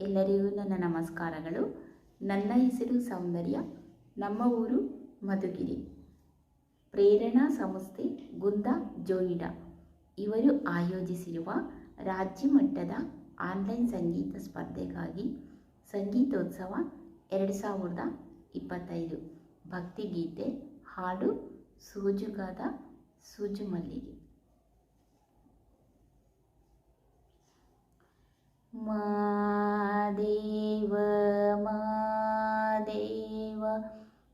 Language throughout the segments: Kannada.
ಎಲ್ಲರಿಗೂ ನನ್ನ ನಮಸ್ಕಾರಗಳು. ನನ್ನ ಹೆಸರು ಸೌಂದರ್ಯ. ನಮ್ಮ ಊರು ಮಧುಗಿರಿ. ಪ್ರೇರಣಾ ಸಂಸ್ಥೆ ಗುಂದ ಜೋಯಿಡಾ. ಇವರು ಆಯೋಜಿಸಿರುವ ರಾಜ್ಯ ಮಟ್ಟದ ಆನ್ಲೈನ್ ಸಂಗೀತ ಸ್ಪರ್ಧೆಗಾಗಿ ಸಂಗೀತೋತ್ಸವ ಎರಡು ಸಾವಿರದ ಇಪ್ಪತ್ತೈದು. ಭಕ್ತಿಗೀತೆ ಹಾಡು, ಸೂಜುಗಾದ, ಸೂಜು ಮಲ್ಲಿಗೆ. ಮಾದೇವ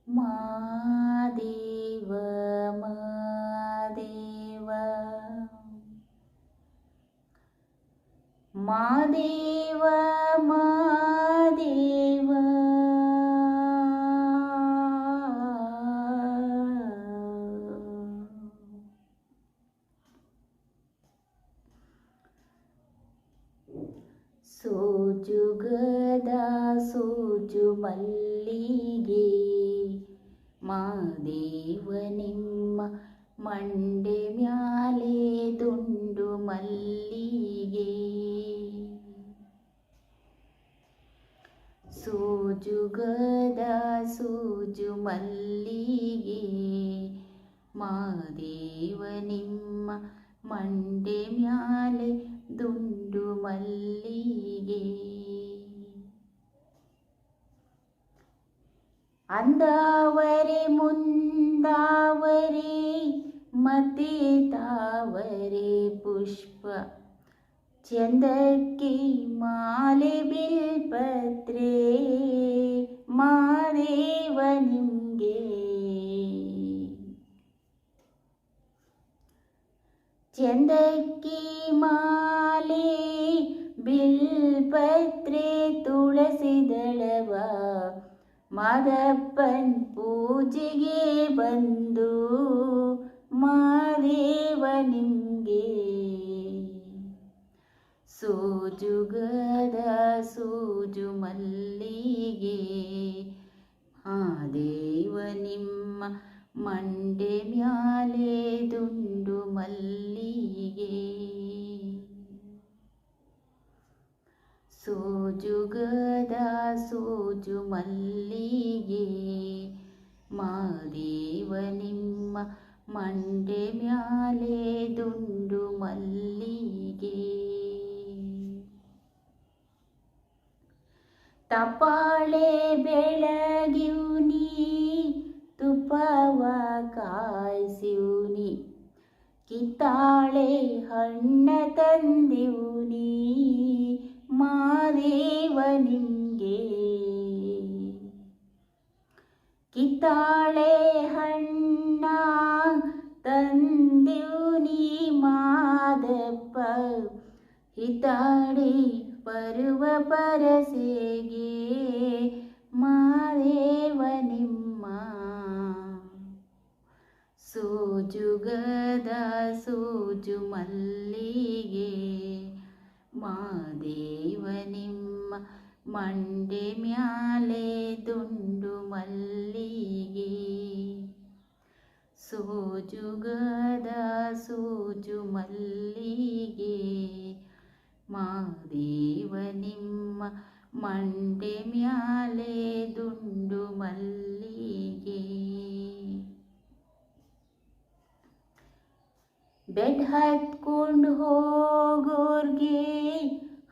ಮಾದೇವ ಮಾದೇವ ಮಾದೇವ ಮಾದೇವ ಸೋಜುಗದ ಸೋಜು ಮಲ್ಲಿಗೆ ಮಾದೇವ ನಿಮ್ಮ ಮಂಡೆ ಮ್ಯಾಲೆ ದುಂಡು ಮಲ್ಲಿಗೆ ಸೋಜುಗದ ಸೂಜು ಮಲ್ಲಿಗೆ ಮಾದೇವ ನಿಮ್ಮ ಮಂಡೆ ಮ್ಯಾಲೆ ದುಂಡು ಮಲ್ಲಿಗೆ ಅಂದಾವರೆ, ಮುಂದಾವರೆ ಮತ್ತೆ ತಾವರೆ ಪುಷ್ಪ. ಚಂದಕ್ಕೆ ಮಾಲೆ ಬಿಲ್ಪತ್ರೆ ಮಾದೇವ ನಿಮಗೆ. ಚಂದಕ್ಕೆ ಮಾಲೆ ಬಿಲ್ಪತ್ರೆ ತುಳಸಿ ದಳವ ಮಾದಪ್ಪನ್ ಪೂಜೆಗೆ ಬಂದು ಮಾದೇವ ನಿಮಗೆ. ಸೋಜುಗದ ಸೂಜು ಮಲ್ಲಿಗೆ ಮಾದೇವ ನಿಮ್ಮ ಮಂಡೆ ಮ್ಯಾಲೆ ದುಂಡು ಮಲ್ಲಿಗೆ. ಸೋಜುಗದ ಸೋಜು ಮಲ್ಲಿಗೆ ಮಾದೇವ ನಿಮ್ಮ ಮಂಡೆ ಮ್ಯಾಲೆ ದುಂಡು ಮಲ್ಲಿಗೆ. ತಪಾಳೆ ಬೆಳಗಿವ್ನಿ, ತುಪ್ಪವ ಕಾಯಿಸಿವ್ನಿ, ಕಿತ್ತಾಳೆ ಹಣ್ಣ ತಂದಿವ್ನಿ ಮಾದೇವ ನಿಮಗೆ ಕಿತ್ತಾಳೆ ಹಣ್ಣ ತಂದಿವ್ನಿ ಮಾದಪ್ಪ ಹಿತಾಡಿ ಬರುವ ಪರಸೆಗೆ ಮಾದೇವ ನಿಮ್ಮ ಸೋಜುಗದ ಸೋಜು ಮಲ್ಲಿಗೆ ಮಾದೇವ ನಿಮ್ಮ ಮಂಡೆ ಮ್ಯಾಲೆ ದುಂಡು ಮಲ್ಲಿಗೆ ಸೋಜುಗದ ಸೋಜು ಮಲ್ಲಿಗೆ ಮಾದೇವ ನಿಮ್ಮ ಮಂಡೆ ಮ್ಯಾಲೆ ದುಂಡು ಮಲ್ಲಿಗೆ ಬೆಡ್ ಹತ್ಕೊಂಡು ಹೋಗೋರ್ಗೆ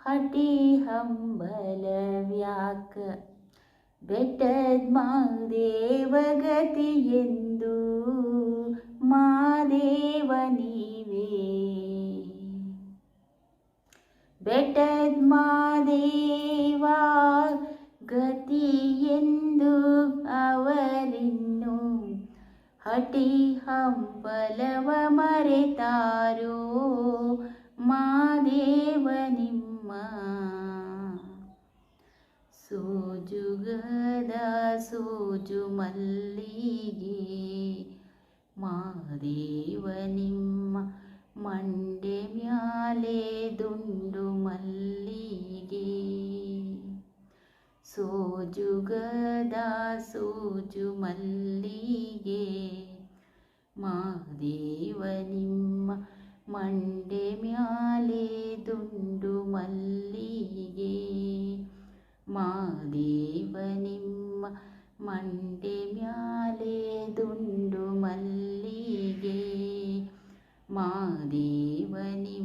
ಹಟಿ ಹಂಬಲವ್ಯಾಕ ಬೆಟ್ಟದ ಮಾದೇವಗತಿ ಎಂದು ಮಾದೇವ ನೀವೇ. ಬೆಟ್ಟದ ಮಾದೇವ ಗತಿ ಎಂದು ಹಟಿ ಹಂಬಲವ ಮರೆತಾರೋ? ಮಾದೇವ ನಿಮ್ಮ ಸೋಜುಗದ ಸೋಜು ಮಲ್ಲಿಗೆ, ಮಾದೇವ ನಿಮ್ಮ ಮಂಡೆ ಮ್ಯಾಲೆ ದುಂಡು ಮಲ್ಲಿಗೆ. ಸೋಜುಗದ ಸೋಜು ಮಲ್ಲಿಗೆ ಮಾದೇವ ನಿಮ್ಮ ಮಂಡೆ ಮ್ಯಾಲೆ ದುಂಡು ಮಲ್ಲಿಗೆ. ಮಾದೇವ ನಿಮ್ಮ ಮಂಡೆ ಮ್ಯಾಲೆ ದುಂಡು ಮಲ್ಲಿಗೆ. ಮಾದೇವ ನಿಮ್ಮ